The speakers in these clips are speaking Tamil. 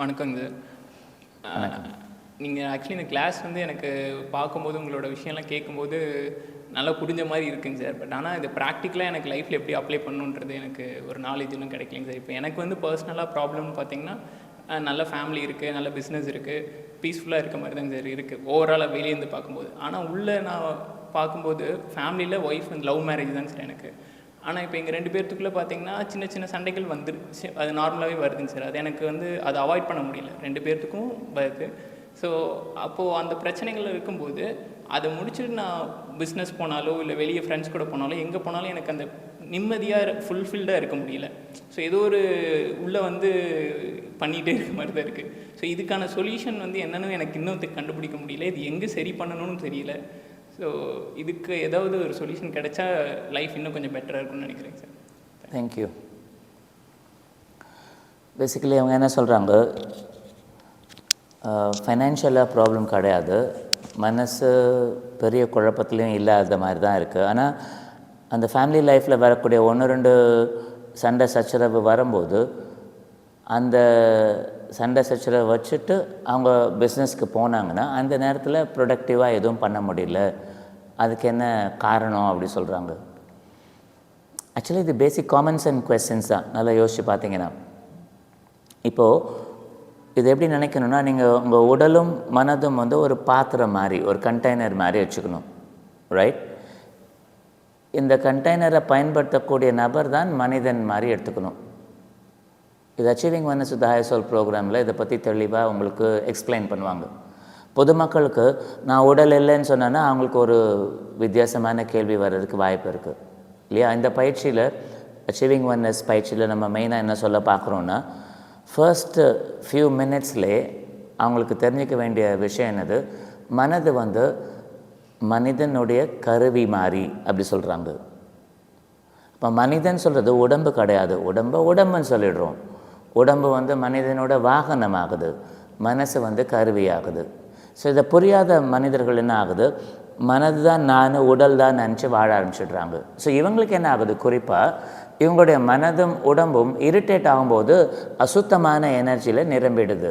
வணக்கங்க நீங்கள் ஆக்சுவலி இந்த கிளாஸ் வந்து எனக்கு பார்க்கும்போது உங்களோட விஷயம்லாம் கேட்கும்போது நல்லா புரிஞ்ச மாதிரி இருக்குங்க சார். பட் ஆனால் இது ப்ராக்டிக்கலாக எனக்கு லைஃப்பில் எப்படி அப்ளை பண்ணுன்றது எனக்கு ஒரு நாலேஜ் இன்னும் கிடைக்கலங்க சார். இப்போ எனக்கு வந்து பர்சனலாக ப்ராப்ளம்னு பார்த்தீங்கன்னா நல்ல ஃபேமிலி இருக்குது நல்ல பிஸ்னஸ் இருக்குது பீஸ்ஃபுல்லாக இருக்க மாதிரி தாங்க சார் இருக்குது ஓவராலாக வெளியேருந்து பார்க்கும்போது. ஆனால் உள்ளே நான் பார்க்கும்போது ஃபேமிலியில் ஒய்ஃப் வந்து லவ் மேரேஜ் தாங்க சார் எனக்கு. ஆனால் இப்போ எங்கள் ரெண்டு பேர்த்துக்குள்ளே பார்த்தீங்கன்னா சின்ன சின்ன சண்டைகள் வந்துருச்சு அது நார்மலாகவே வருதுங்க சார் அது எனக்கு வந்து அதை அவாய்ட் பண்ண முடியல. ரெண்டு பேர்த்துக்கும் வருது ஸோ அப்போது அந்த பிரச்சனைகள் இருக்கும்போது அதை முடிச்சுட்டு நான் பிஸ்னஸ் போனாலோ இல்லை வெளியே ஃப்ரெண்ட்ஸ் கூட போனாலோ எங்கே போனாலும் எனக்கு அந்த நிம்மதியாக ஃபுல்ஃபில்டாக இருக்க முடியல. ஸோ ஏதோ ஒரு உள்ளே வந்து பண்ணிகிட்டே இருக்க மாதிரி தான் இருக்குது ஸோ இதுக்கான சொல்யூஷன் வந்து என்னென்னு எனக்கு இன்னும் கண்டுபிடிக்க முடியல. இது எங்கே சரி பண்ணணும்னு தெரியல. ஸோ இதுக்கு ஏதாவது ஒரு சொல்யூஷன் கிடைச்சா லைஃப் இன்னும் கொஞ்சம் பெட்டராக இருக்கும்னு நினைக்கிறேன் சார் தேங்க்யூ பேசிக்கலி அவங்க என்ன சொல்கிறாங்க ஃபைனான்ஷியலாக ப்ராப்ளம் கிடையாது. மனசு பெரிய குழப்பத்துலேயும் இல்லாத மாதிரி தான் இருக்குது ஆனால் அந்த ஃபேமிலி லைஃப்பில் வரக்கூடிய ஒன்று ரெண்டு சண்டை சச்சரவு வரும்போது அந்த சண்டை சச்சரவை வச்சுட்டு அவங்க பிஸ்னஸ்க்கு போனாங்கன்னா அந்த நேரத்தில் ப்ரொடக்டிவாக எதுவும் பண்ண முடியல. அதுக்கு என்ன காரணம் அப்படி சொல்கிறாங்க ஆக்சுவலி இது பேசிக் காமன் சென்ஸ் கொஸ்டின்ஸ் தான். நல்லா யோசித்து பார்த்தீங்கன்னா இப்போது இது எப்படி நினைக்கணும்னா நீங்கள் உங்கள் உடலும் மனதும் வந்து ஒரு பாத்திரம் மாதிரி ஒரு கண்டெய்னர் மாதிரி வச்சுக்கணும். ரைட் இந்த கண்டெய்னரை பயன்படுத்தக்கூடிய நபர் தான் மனிதன் மாதிரி எடுத்துக்கணும். இது அச்சீவிங் ஒன்னஸ் வித் ஹைசோல் ப்ரோக்ராமில் இதை பற்றி தெளிவாக உங்களுக்கு எக்ஸ்பிளைன் பண்ணுவாங்க. பொதுமக்களுக்கு நான் உடல் இல்லைன்னு சொன்னேன்னா அவங்களுக்கு ஒரு வித்தியாசமான கேள்வி வர்றதுக்கு வாய்ப்பு இருக்குது இல்லையா? இந்த பயிற்சியில் அச்சீவிங் ஒன்னஸ் பயிற்சியில் நம்ம மெயினாக என்ன சொல்ல பார்க்குறோன்னா ஃபர்ஸ்ட்டு ஃபியூ மினிட்ஸ்லே அவங்களுக்கு தெரிஞ்சிக்க வேண்டிய விஷயம் என்னது? மனது வந்து மனிதனுடைய கருவி மாதிரி அப்படி சொல்கிறாங்க இப்போ மனிதன் சொல்கிறது உடம்பு கிடையாது. உடம்பை உடம்புன்னு சொல்லிடுறோம். உடம்பு வந்து மனிதனோட வாகனமாகுது. மனசு வந்து கருவியாகுது. ஸோ இதை புரியாத மனிதர்கள் என்ன ஆகுது? மனது தான் நான் உடல் தான் நினச்சி வாழ ஆரம்பிச்சிடுறாங்க. ஸோ இவங்களுக்கு என்ன ஆகுது? குறிப்பாக இவங்களுடைய மனதும் உடம்பும் இரிட்டேட் ஆகும்போது அசுத்தமான எனர்ஜியில் நிரம்பிடுது.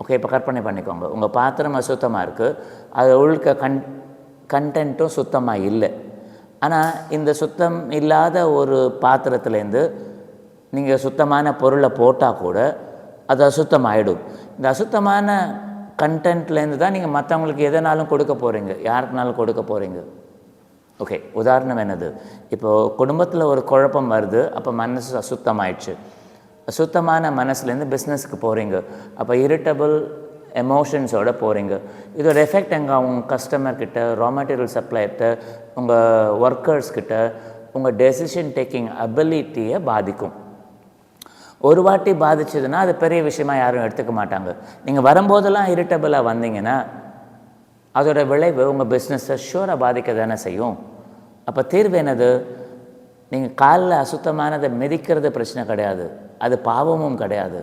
ஓகே இப்போ கற்பனை பண்ணிக்கோங்க. உங்கள் பாத்திரம் அசுத்தமாக இருக்குது அது உள்க கன் கண்டென்ட்டும் சுத்தமாக இல்லை. ஆனால் இந்த சுத்தம் இல்லாத ஒரு பாத்திரத்துலேருந்து நீங்கள் சுத்தமான பொருளை போட்டால் கூட அது அசுத்தமாகிடும் இந்த அசுத்தமான கண்டென்ட்லேருந்து தான் நீங்கள் மற்றவங்களுக்கு எதனாலும் கொடுக்க போகிறீங்க யாருக்குனாலும் கொடுக்க போகிறீங்க ஓகே உதாரணம் என்னது? இப்போது குடும்பத்தில் ஒரு குழப்பம் வருது அப்போ மனசு அசுத்தமாயிடுச்சு. சுத்தமான மனசுலேருந்து பிஸ்னஸ்க்கு போகிறீங்க அப்போ இரிட்டபிள் எமோஷன்ஸோட போகிறீங்க இதோட எஃபெக்ட் எங்கே? உங்கள் கஸ்டமர்கிட்ட ரா மெட்டீரியல் சப்ளையர்கிட்ட உங்கள் ஒர்க்கர்ஸ்கிட்ட உங்கள் டெசிஷன் டேக்கிங் அபிலிட்டியை பாதிக்கும். ஒரு வாட்டி பாதிச்சதுன்னா அது பெரிய விஷயமா யாரும் எடுத்துக்க மாட்டாங்க. நீங்கள் வரும்போதெல்லாம் இரிட்டபிளாக வந்தீங்கன்னா அதோட விளைவு உங்கள் பிஸ்னஸை ஷூராக பாதிக்க தானே செய்யும். அப்போ தீர்வு என்னது? நீங்கள் காலில் அசுத்தமானதை மிதிக்கிறது பிரச்சனை கிடையாது. அது பாவமும் கிடையாது.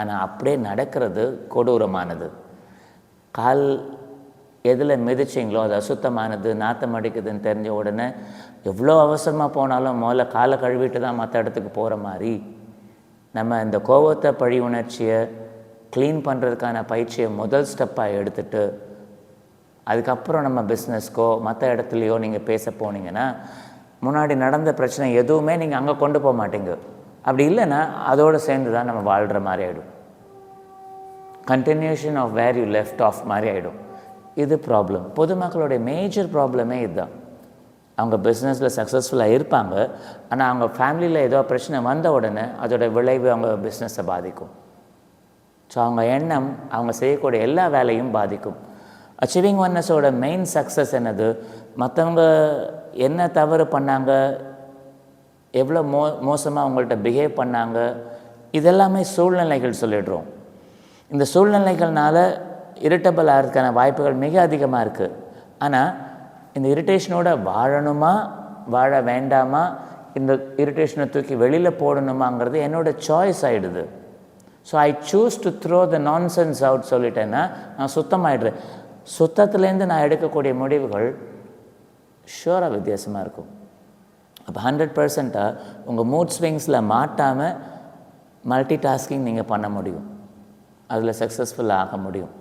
ஆனால் அப்படியே நடக்கிறது கொடூரமானது. கால் எதில் மிதிச்சிங்களோ அது அசுத்தமானது நாத்தம் அடிக்குதுன்னு தெரிஞ்ச உடனே எவ்வளோ அவசரமாக போனாலும் முதல்ல காலை கழுவிட்டு தான் மற்ற இடத்துக்கு போகிற மாதிரி நம்ம இந்த கோவத்தை பழி உணர்ச்சியை க்ளீன் பண்ணுறதுக்கான பயிற்சியை முதல் ஸ்டெப்பாக எடுத்துகிட்டு அதுக்கப்புறம் நம்ம பிஸ்னஸ்க்கோ மற்ற இடத்துலையோ நீங்கள் பேச போனீங்கன்னா முன்னாடி நடந்த பிரச்சனை எதுவுமே நீங்கள் அங்கே கொண்டு போக மாட்டீங்க. அப்படி இல்லைன்னா அதோடு சேர்ந்து தான் நம்ம வாழ்கிற மாதிரி ஆகிடும் continuation of where you left off மாதிரி ஆகிடும் இது ப்ராப்ளம் பொதுமக்களுடைய மேஜர் ப்ராப்ளமே இதுதான். அவங்க பிஸ்னஸில் சக்ஸஸ்ஃபுல்லாக இருப்பாங்க. ஆனால் அவங்க ஃபேமிலியில் ஏதோ பிரச்சனை வந்த உடனே அதோட விளைவு அவங்க பிஸ்னஸை பாதிக்கும். ஸோ அவங்க எண்ணம் அவங்க செய்யக்கூடிய எல்லா வேலையும் பாதிக்கும். அச்சீவிங் ஒன்னஸோட மெயின் சக்ஸஸ் என்னது? மற்றவங்க என்ன தவறு பண்ணாங்க? எவ்வளோ மோ மோசமாக அவங்கள்ட்ட பிஹேவ் பண்ணாங்க? இதெல்லாமே சூழ்நிலைகள் சொல்லிடுறோம். இந்த சூழ்நிலைகள்னால இரிட்டபிள் ஆகிறதுக்கான வாய்ப்புகள் மிக அதிகமாக இருக்குது ஆனால் இந்த இரிட்டேஷனோட வாழணுமா வாழ வேண்டாமா இந்த இரிட்டேஷனை தூக்கி வெளியில் போடணுமாங்கிறது என்னோட சாய்ஸ் ஆகிடுது so I choose to throw the nonsense out சொல்லிட்டேன்னா நான் சுத்தமாகிடுறேன் சுத்தத்துலேருந்து நான் எடுக்கக்கூடிய முடிவுகள் ஷோராக வித்தியாசமாக இருக்கும். அப்போ ஹண்ட்ரட் பர்சண்ட்டாக உங்கள் மூட் ஸ்விங்ஸில் மாட்டாமல் மல்டி டாஸ்கிங் நீங்கள் பண்ண முடியும். அதில் சக்ஸஸ்ஃபுல்லாக ஆக முடியும்.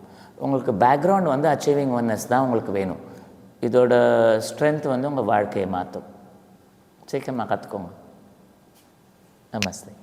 உங்களுக்கு பேக்ரவுண்ட் வந்து அச்சீவிங் ஒன்னஸ் தான் உங்களுக்கு வேணும். இதோட ஸ்ட்ரென்த் வந்து உங்கள் வாழ்க்கையை மாற்றும் சீக்கிரமாக கற்றுக்கோங்க நமஸ்தே